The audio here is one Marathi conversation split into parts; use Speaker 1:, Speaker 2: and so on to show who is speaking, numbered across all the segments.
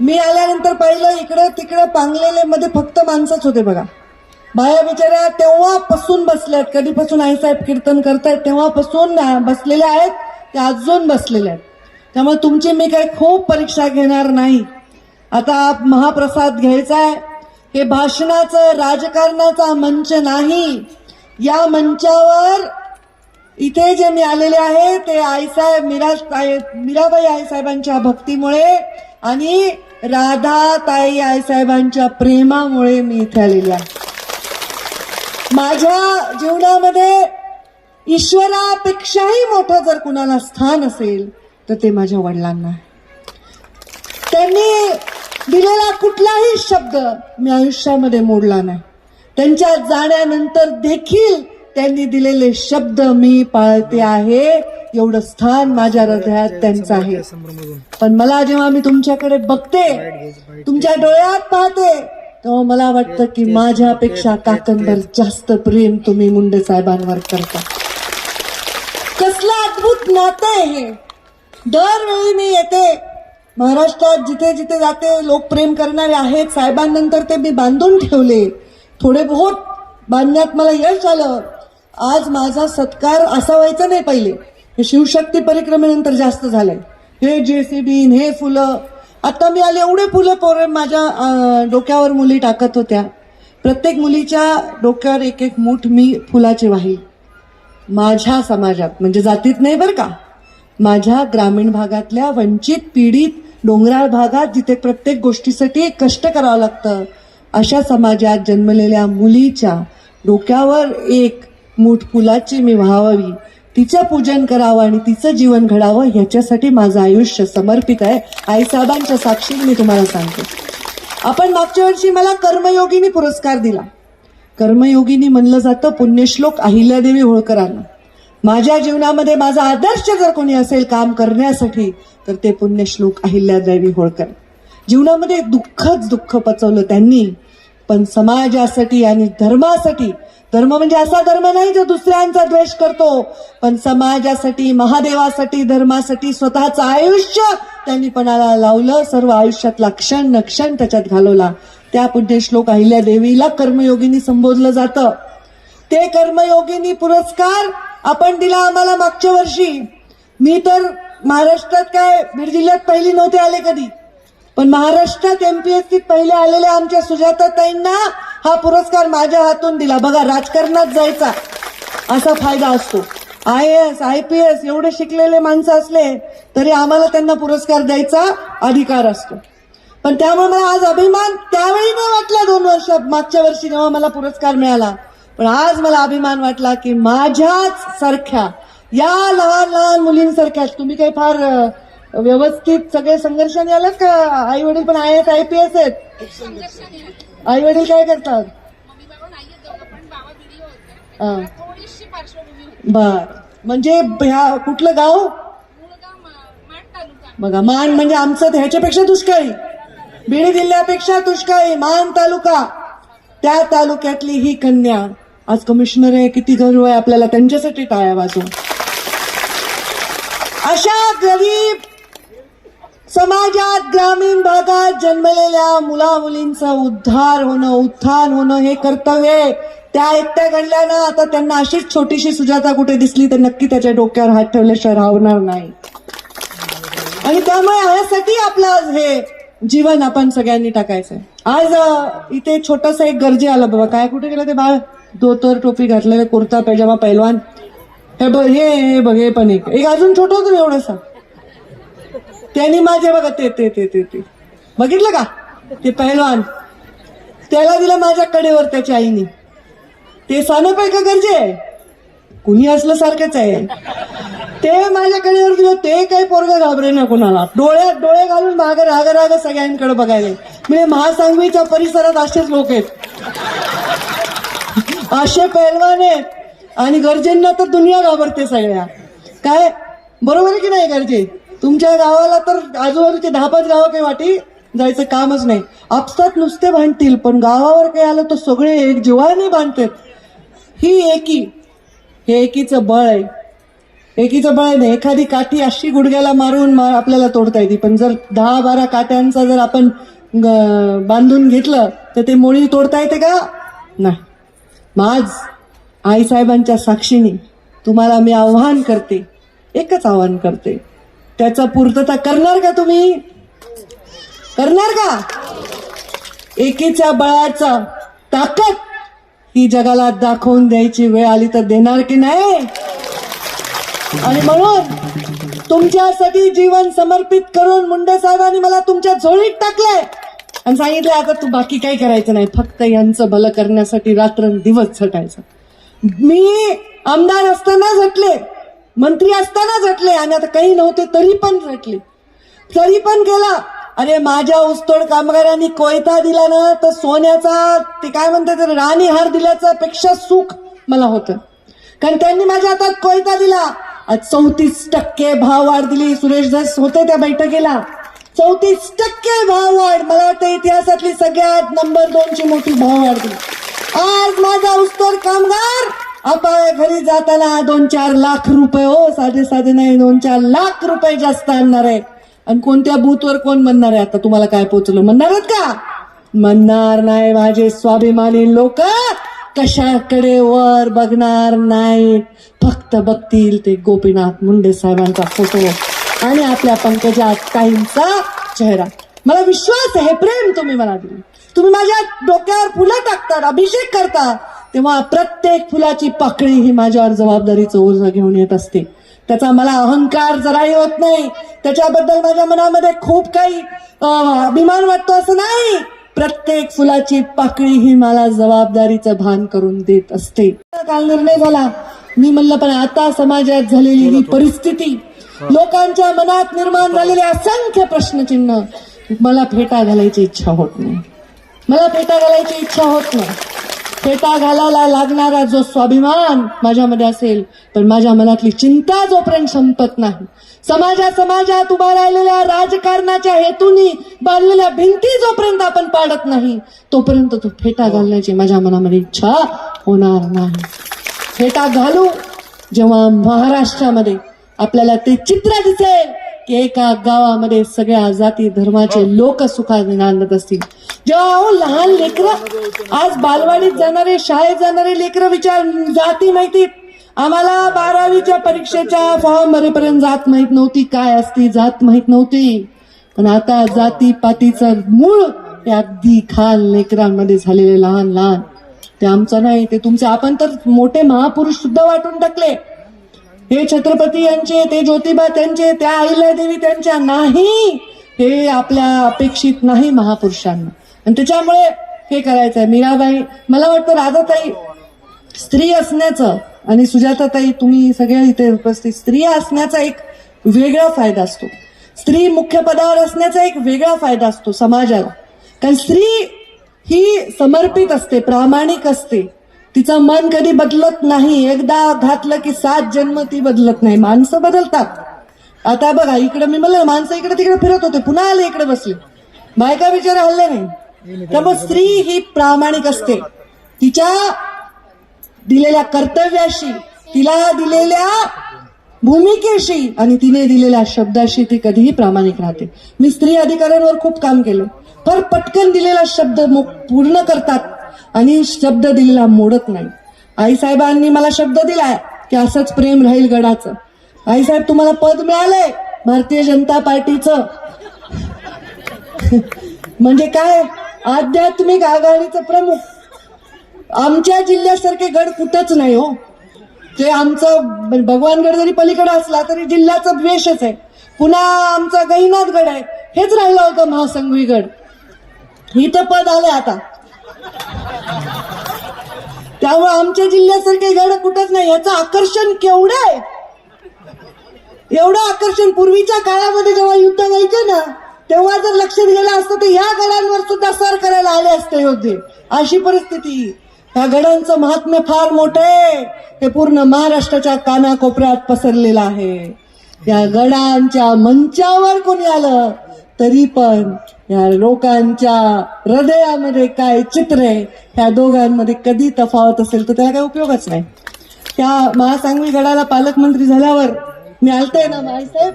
Speaker 1: मी आल्यानंतर पाहिलं इकडे तिकडे पांगलेले मध्ये फक्त माणसंच होते बघा. बाया बिचाऱ्या तेव्हापासून बसल्यात. कधीपासून आईसाहेब कीर्तन करतायत तेव्हापासून बसलेल्या आहेत त्या अजून बसलेल्या आहेत. त्यामुळे तुमची मी काही खूप परीक्षा घेणार नाही. आता महाप्रसाद घ्यायचा आहे हे भाषणाचं राजकारणाचा मंच नाही. या मंचावर इथे जे मी आलेले आहे ते आईसाहेब मीरा मीराबाई आईसाहेबांच्या भक्तीमुळे आणि राधाताई आईसाहेबांच्या प्रेमामुळे मी इथे आलेली आहे. माझ्या जीवनामध्ये ईश्वरापेक्षाही मोठं जर कुणाला स्थान असेल तर ते माझ्या वडिलांना त्यांनी दिलेला कुठलाही शब्द मी आयुष्यामध्ये मोडला नाही. त्यांच्या जाण्यानंतर देखील त्यांनी दिलेले शब्द मी पाळते आहे. एवढं स्थान माझ्या हृदयात त्यांचं आहे. पण मला जेव्हा मी तुमच्याकडे बघते तुमच्या डोळ्यात पाहते तेव्हा मला वाटतं की माझ्यापेक्षा काकंदर जास्त प्रेम तुम्ही मुंडे साहेबांवर करता. कसलं अद्भुत नातं आहे हे. दरवेळी मी येते महाराष्ट्रात जिथे जिथे जाते लोक प्रेम करणारे आहेत साहेबांनंतर ते मी बांधून ठेवले. थोडे बहुत बांधण्यात मला यश आलं. आज माझा सत्कार असा व्हायचा नाही पहिले. हे शिवशक्ती परिक्रमेनंतर जास्त झालंय. हे जेसीबी हे फुलं. आता मी आले एवढे फुलं पोरे माझ्या डोक्यावर मुली टाकत होत्या. प्रत्येक मुलीच्या डोक्यावर एक एक मूठ मी फुलाची वाही माझ्या समाजात म्हणजे जातीत नाही बरं का. माझ्या ग्रामीण भागातल्या वंचित पीडित डोंगराळ भागात जिथे प्रत्येक गोष्टीसाठी कष्ट करावं लागतं अशा समाजात जन्मलेल्या मुलीच्या डोक्यावर एक मूठ फुलाची मी व्हावावी तिचं पूजन करावं आणि तिचं जीवन घडावं ह्याच्यासाठी माझं आयुष्य समर्पित आहे. आईसाहेबांच्या साक्षीने मी तुम्हाला सांगते. आपण मागच्या वर्षी मला कर्मयोगिनी पुरस्कार दिला. कर्मयोगिनी म्हणलं जातं पुण्यश्लोक अहिल्यादेवी होळकरांना. माझ्या जीवनामध्ये माझा आदर्श जर कोणी असेल काम करण्यासाठी तर ते पुण्यश्लोक अहिल्यादेवी होळकर. जीवनामध्ये दुःखच दुःख पचवलं त्यांनी. पण समाजासाठी आणि धर्मासाठी धर्म म्हणजे असा धर्म नाही जो दुसऱ्यांचा द्वेष करतो पण समाजासाठी महादेवासाठी धर्मासाठी स्वतःचं आयुष्य त्यांनी पणाला लावलं सर्व आयुष्यातला क्षण न क्षण त्याच्यात घालवला. त्या पुण्यश्लोक अहिल्या देवीला कर्मयोगिनी संबोधलं जातं. ते कर्मयोगिनी पुरस्कार आपण दिला आम्हाला मागच्या वर्षी. मी तर महाराष्ट्रात काय बीड जिल्ह्यात पहिली नव्हते आले कधी. पण महाराष्ट्रात एमपीएससीत पहिले आलेल्या आमच्या सुजाताताईंना हा पुरस्कार माझ्या हातून दिला. बघा राजकारणात जायचा असा फायदा असतो. I S I P S एवढे शिकलेले माणसं असले तरी आम्हाला त्यांना पुरस्कार द्यायचा अधिकार असतो. पण त्यामुळे मला आज अभिमान त्यावेळी नाही वाटला दोन वर्ष मागच्या वर्षी जेव्हा मला पुरस्कार मिळाला. पण आज मला अभिमान वाटला की माझ्याच सारख्या या लहान लहान मुलींसारख्या तुम्ही काही फार व्यवस्थित सगळे संघर्षाने आलात का? आई वडील पण I S I P S आहेत. आई वडील काय करतात? बर. म्हणजे ह्या कुठलं गाव? बघा मान म्हणजे आमचं ह्याच्यापेक्षा दुष्काळी. बीड जिल्ह्यापेक्षा दुष्काळी मान तालुका. त्या तालुक्यातली ही कन्या. आज कमिशनर आहे किती गर्व आहे आपल्याला त्यांच्यासाठी टाळ्या वाजवून. अशा गरीब समाजात ग्रामीण भागात जन्मलेल्या मुला मुलींचा उद्धार होणं उत्थान होणं हे कर्तव्य आहे. त्या एकट्या घडल्यानं आता त्यांना अशीच छोटीशी सुजाता कुठे दिसली तर नक्की त्याच्या डोक्यावर हात ठेवल्याशिवाय राहणार नाही. आणि त्यामुळे यासाठी आपलं आज हे जीवन आपण सगळ्यांनी टाकायचंय. आज इथे छोटस एक गरजे आलं बाबा काय कुठे गेलं ते बाळ? धोतर टोपी घातलेलं कुर्ता पैजामा पैलवान. हे बघ हे हे बघ हे पण एक. एक अजून छोटं होतं ना एवढंसा. त्यांनी माझे बघा ते ते ते ते ते. बघितलं का? ते पहिलवान. त्याला दिलं माझ्या कडेवर त्याच्या आईने. ते सानप आहे का गरजे आहे? कुणी असलं सारखंच आहे. ते माझ्या कडेवर दिलं ते काही पोरग घाबरे ना कुणाला. डोळ्यात डोळे घालून माग राग राग सगळ्यांकडे बघायला. म्हणजे महासांगवीच्या परिसरात असेच लोक आहेत. असे पैलवान आहेत. आणि गरजेंना तर दुनिया घाबरते सगळ्या. काय? बरोबर आहे की नाही गरजे? तुमच्या गावाला तर आजूबाजूचे दहा पाच गावं काही वाटी जायचं कामच नाही. आपसात नुसते भांडतील पण गावावर काही आलं तर सगळे एक जीवाने भांडतात ही एकी हे एकीचं बळ आहे. एकीचं बळ नाही एखादी काठी अशी गुडघ्याला मारून मा- आपल्याला तोडता येते. पण जर दहा बारा काट्यांचा जर आपण ग- बांधून घेतलं तर ते मोळी तोडता येते का? नाही. माझ आज आईसाहेबांच्या साक्षीने तुम्हाला मी आव्हान करते. एकच आव्हान करते. त्याचा पूर्तता करणार का तुम्ही? करणार का? एकीच्या बळाचा ताकद ही जगाला दाखवून द्यायची वेळ आली तर देणार की नाही? आणि म्हणून तुमच्यासाठी जीवन समर्पित करून मुंडे साहेबांनी मला तुमच्या झोळीत टाकलंय. आणि सांगितलं आता तू बाकी काही करायचं नाही. फक्त यांचं भलं करण्यासाठी रात्र दिवस झटायचं. मी आमदार असताना झटले. मंत्री असताना झटले आणि आता काही नव्हते तरी पण झटले. तरी पण गेला. अरे माझ्या ऊसतोड कामगारांनी कोयता दिला ना तर सोन्याचा ते काय म्हणतात राणी हार दिल्याचा पेक्षा सुख मला होतं. कारण त्यांनी माझ्या हातात कोयता दिला. आज चौतीस टक्के भाव वाढ दिली. सुरेश दास होते त्या बैठकीला. चौतीस टक्के भाव वाढ. मला वाटतं इतिहासातली सगळ्यात नंबर दोनची मोठी भाव वाढ दिली. आज माझा ऊसतोड कामगार आपल्या घरी जाताना दोन चार लाख रुपये हो साधे साधे नाही दोन चार लाख रुपये जास्त आणणार आहे. आणि कोणत्या बूथवर कोण म्हणणार आहे? आता तुम्हाला काय पोचलं? म्हणणार आहेत का? म्हणणार नाही माझे स्वाभिमानी लोक. कशाकडे वर बघणार नाही? फक्त बघतील ते गोपीनाथ मुंडे साहेबांचा फोटो आणि आपल्या पंकजा ताईंचा चेहरा. मला विश्वास आहे प्रेम तुम्ही मला दिले तुम्ही माझ्या डोक्यावर फुलं टाकतात अभिषेक करता. तेव्हा प्रत्येक फुलाची पाकळी ही माझ्यावर जबाबदारीचं ओझ घेऊन येत असते. त्याचा मला अहंकार जराही होत नाही. त्याच्याबद्दल माझ्या मनामध्ये खूप काही अभिमान वाटतो असं नाही. प्रत्येक फुलाची पाकळी ही मला जबाबदारीचं भान करून देत असते. काल निर्णय झाला. मी म्हणलं पण आता समाजात झालेली ही परिस्थिती लोकांच्या मनात निर्माण झालेले असंख्य प्रश्नचिन्ह मला फेटा घालायची इच्छा होत नाही. मला फेटा घालायची इच्छा होत नाही. फेटा घालायला लागणारा जो स्वाभिमान माझ्यामध्ये असेल पण माझ्या मनातली चिंता जोपर्यंत संपत नाही. समाजा समाजात उभा राहिलेल्या राजकारणाच्या हेतूनी बांधलेल्या भिंती जोपर्यंत आपण पाडत नाही तोपर्यंत तो फेटा घालण्याची माझ्या मनामध्ये इच्छा होणार नाही. फेटा घालू जेव्हा महाराष्ट्रामध्ये आपल्याला ते चित्र दिसेल एका गावामध्ये सगळ्या जाती धर्माचे लोक सुखाने नांदत असतील. जेव्हा अहो लहान लेकरं आज बालवाडीत जाणारे शाळेत जाणारे लेकरं विचार जाती माहिती आम्हाला बारावीच्या परीक्षेच्या फॉर्म भरेपर्यंत जात माहीत नव्हती. काय असती जात माहीत नव्हती. पण आता जाती पातीचं मूळ हे अगदी खान लेकरांमध्ये झालेले लहान लहान. ते आमचं नाही ते तुमचे. आपण तर मोठे महापुरुष सुद्धा वाटून टाकले. हे छत्रपती यांचे ते ज्योतिबा त्यांचे त्या अहिल्यादेवी त्यांच्या नाही हे आपल्या अपेक्षित नाही महापुरुषांना. आणि त्याच्यामुळे हे करायचंय. मीराबाई मला वाटतं राधाताई स्त्री असण्याचं आणि सुजाताताई तुम्ही सगळ्या इथे उपस्थित स्त्री असण्याचा एक वेगळा फायदा असतो. स्त्री मुख्य पदावर असण्याचा एक वेगळा फायदा असतो समाजाला. कारण स्त्री ही समर्पित असते प्रामाणिक असते. तिचं मन कधी बदलत नाही. एकदा घातलं की सात जन्म ती बदलत नाही. माणसं बदलतात. आता बघा इकडे मी म्हणलं माणसं इकडे तिकडे फिरत होते. पुन्हा आले इकडे बसले. बायका बिचारे हल्ले नाही. त्यामुळे स्त्री ही प्रामाणिक असते. तिच्या दिलेल्या कर्तव्याशी तिला दिलेल्या भूमिकेशी आणि तिने दिलेल्या शब्दाशी ती कधीही प्रामाणिक राहते. मी स्त्री अधिकाऱ्यांवर खूप काम केलं. फार पटकन दिलेला शब्द मो- पूर्ण करतात आणि शब्द दिलेला मोडत नाही. आईसाहेबांनी मला शब्द दिलाय की असंच प्रेम राहील गडाचं. आईसाहेब तुम्हाला पद मिळालंय भारतीय जनता पार्टीचं. म्हणजे काय? आध्यात्मिक आघाडीचं प्रमुख. आमच्या जिल्ह्यासारखे गड कुठंच नाही हो. ते आमचं म्हणजे भगवानगड जरी पलीकडे असला तरी जिल्ह्याचा द्वेषच आहे. पुन्हा आमचा गैनाथगड आहे. हेच राहिलं होतं महासंघवीगड इथं पद आले आता. त्यामुळे आमच्या जिल्ह्यासारखे गड कुठंच नाही. याचं आकर्षण केवढं आहे. एवढं आकर्षण पूर्वीच्या काळामध्ये जेव्हा युद्ध व्हायचे ना तेव्हा जर लक्षात गेलं असतं तर ह्या गडांवर सुद्धा सर करायला आले असते योद्धे. अशी परिस्थिती. ह्या गडांचं महात्म्य फार मोठं आहे. हे पूर्ण महाराष्ट्राच्या कानाकोपऱ्यात पसरलेलं आहे. या गडांच्या मंचावर कोणी आलं तरी पण या लोकांच्या हृदयामध्ये काय चित्र आहे ह्या दोघांमध्ये कधी तफावत असेल तर त्याला काही उपयोगच नाही. त्या महासांगवी गडाला पालकमंत्री झाल्यावर मी आलते ना माईसाहेब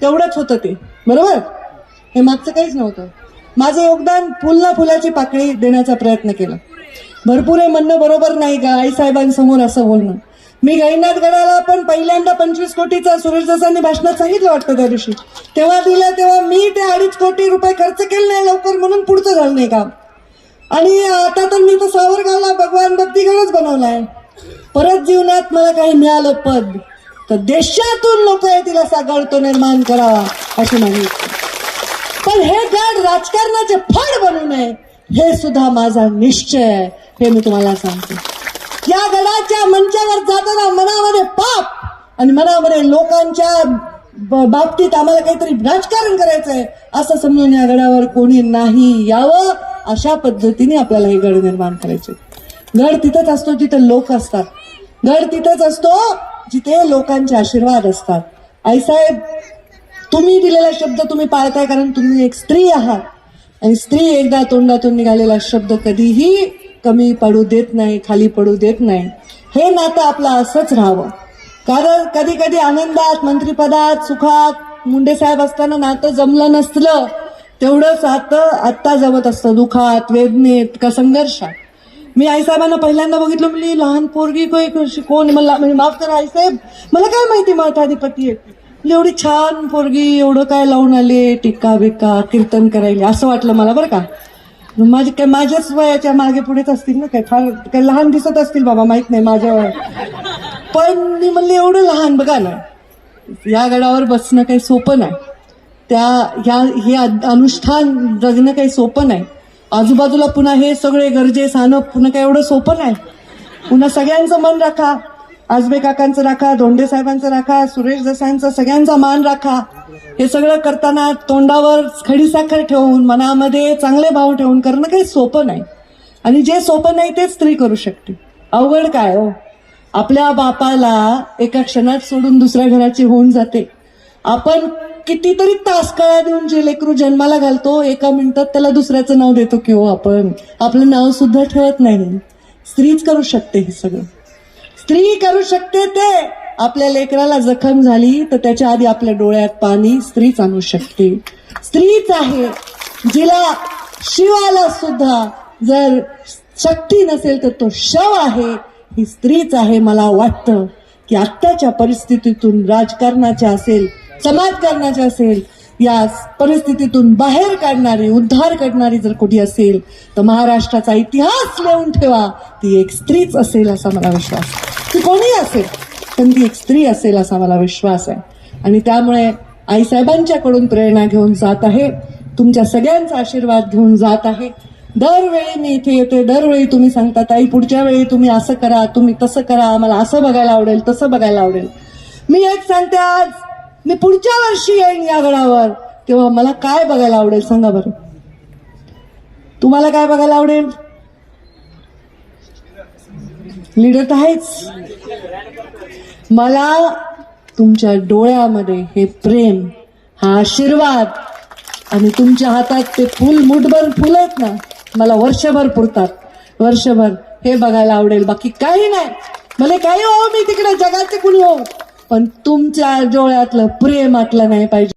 Speaker 1: तेवढंच होतं ते. बरोबर? हे मागचं काहीच नव्हतं. माझं योगदान फुलना फुलाची पाकळी देण्याचा प्रयत्न केला. भरपूर हे म्हणणं बरोबर नाही का? आईसाहेबांसमोर असं बोलणं. मी गैनाथ गडाला पण पहिल्यांदा पंचवीस कोटीचा सुरेश दासांनी भाषणात सांगितलं वाटतं त्या दिवशी. तेव्हा दिलं तेव्हा मी ते अडीच कोटी रुपये खर्च केले नाही लवकर म्हणून पुढचं झालं नाही काम. आणि आता तर मी तर सावरगावला भगवान भक्तीगडच बनवलाय. परत जीवनात मला काही मिळालं पद. तर देशातून लोक येतील असा गड तो निर्माण करावा अशी मागणी पण हे गड राजकारणाचे फड बनू नये हे सुद्धा माझा निश्चय आहे. हे मी तुम्हाला सांगते. या गडाच्या मंचावर जाताना मनामध्ये पाप आणि मनामध्ये लोकांच्या ब- बाबतीत आम्हाला काहीतरी राजकारण करायचंय असं समजून या गडावर कोणी नाही यावं अशा पद्धतीने आपल्याला हे गड निर्माण करायचे. गड तिथंच असतो जिथे लोक असतात. गड तिथंच असतो जिथे लोकांचे आशीर्वाद असतात. आईसाहेब तुम्ही दिलेला शब्द तुम्ही पाळताय कारण तुम्ही एक स्त्री आहात. आणि स्त्री एकदा तोंडातून निघालेला शब्द कधीही कमी पडू देत नाही खाली पडू देत नाही. हे नातं आपलं असंच राहावं. कारण कधी कधी आनंदात मंत्रिपदात सुखात मुंडे साहेब असताना नातं जमलं नसलं तेवढंच नातं आत्ता जमत असतं. दुखात वेदनेत का संघर्षात. मी आईसाहेबांना पहिल्यांदा बघितलं म्हणली लहान पोरगी कोण मला म्हणजे माफ करा आईसाहेब मला काय माहिती माताधिपती आहे? एवढी छान पोरगी एवढं काय लावून आले? टिक्का बिक्का कीर्तन करायला. असं वाटलं मला बरं का? माझे काय माझ्याच वयाच्या मागे पुढेच असतील ना? काय फार काय लहान दिसत असतील बाबा माहीत नाही माझ्या वयात. पण मी म्हणले एवढं लहान बघा ना. या गडावर बसणं काही सोपं नाही. त्या ह्या हे अनुष्ठान जगणं काही सोपं नाही. आजूबाजूला पुन्हा हे सगळे गरजे सानं पुन्हा काही एवढं सोपं नाही. पुन्हा सगळ्यांचं मन राखा. आजबे काकांचं राखा धोंडे साहेबांचं राखा सुरेश देसाईंचा सगळ्यांचा मान राखा. हे सगळं करताना तोंडावर खडीसाखर ठेवून मनामध्ये चांगले भाव ठेवून करणं काही सोपं नाही. आणि जे सोपं नाही तेच स्त्री करू शकते. अवघड काय हो? आपल्या बापाला एका क्षणात सोडून दुसऱ्या घराची होऊन जाते. आपण कितीतरी तास काळा देऊन जे लेकरू जन्माला घालतो एका मिनिटात त्याला दुसऱ्याचं नाव देतो की हो आपण. आपलं नाव सुद्धा ठेवत नाही. स्त्रीच करू शकते हे सगळं. स्त्री करू शकते ते. आपल्या लेकराला जखम झाली तर त्याच्या आधी आपल्या डोळ्यात पाणी स्त्रीच आणू शकते. स्त्रीच आहे जिला शिवाला सुद्धा जर शक्ती नसेल तर तो शव आहे. ही स्त्रीच आहे मला वाटतं की आत्ताच्या परिस्थितीतून राजकारणाच्या असेल समाजकारणाच्या असेल या परिस्थितीतून बाहेर काढणारी उद्धार करणारी जर कोणी असेल तर महाराष्ट्राचा इतिहास लिहून ठेवा. ती एक स्त्रीच असेल असा मला विश्वास ती कोणी असेल पण ती एक स्त्री असेल असा मला विश्वास आहे आणि त्यामुळे आईसाहेबांच्याकडून प्रेरणा घेऊन जात आहे तुमच्या सगळ्यांचा आशीर्वाद घेऊन जात आहे दरवेळी मी इथे येते दरवेळी तुम्ही सांगता ताई पुढच्या वेळी तुम्ही असं करा तुम्ही तसं करा आम्हाला असं बघायला आवडेल तसं बघायला आवडेल मी एक सांगते आज मी पुढच्या वर्षी येईन या गडावर तेव्हा मला काय बघायला आवडेल सांगा बरं तुम्हाला काय बघायला आवडेल लीडर तर आहेच मला तुमच्या डोळ्यामध्ये हे प्रेम हा आशीर्वाद आणि तुमच्या हातात ते फुल मुठभर फुल आहेत ना मला वर्षभर पुरतात. वर्षभर हे बघायला आवडेल. बाकी काही नाही. मला काही हो मी तिकडे जगाचे कुणी हो. पण तुमच्या डोळ्यातलं प्रेम आटलं नाही पाहिजे.